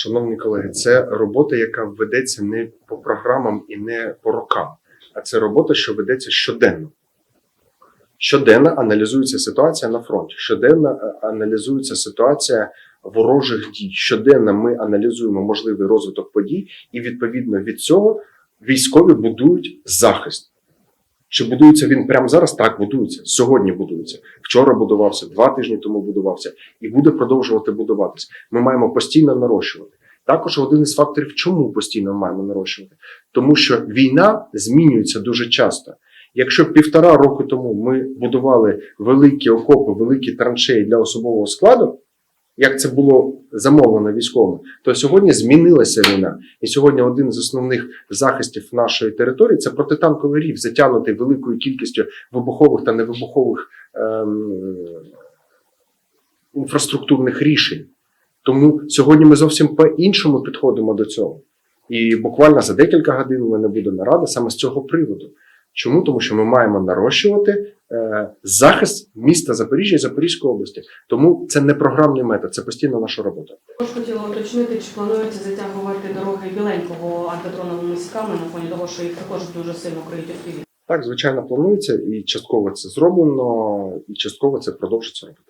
Шановні колеги, це робота, яка ведеться не по програмам і не по рокам, а це робота, що ведеться щоденно. Щоденно аналізується ситуація на фронті, щоденно е, аналізується ситуація ворожих дій. Щоденно ми аналізуємо можливий розвиток подій, і відповідно від цього військові будують захист. Чи будується він прямо зараз? Так, будується. Сьогодні будується. Вчора будувався, два тижні тому будувався і буде продовжувати будуватись. Ми маємо постійно нарощувати. Також один із факторів, чому постійно маємо нарощувати, тому що війна змінюється дуже часто. Якщо півтора року тому ми будували великі окопи, великі траншеї для особового складу, як це було замовлено військовими, то сьогодні змінилася війна. І сьогодні один з основних захистів нашої території це протитанковий рів, затягнутий великою кількістю вибухових та невибухових ем, інфраструктурних рішень. Тому сьогодні ми зовсім по-іншому підходимо до цього. І буквально за декілька годин у мене буде нарада саме з цього приводу. Чому? Тому що ми маємо нарощувати захист міста Запоріжжя і Запорізької області. Тому це не програмний метод, це постійна наша робота. Також хотіла уточнити, чи планується затягувати дороги біленького антидроновими міськами на фоні того, що їх також дуже сильно криють FPV? Так, звичайно, планується, і частково це зроблено, і частково це продовжиться робити.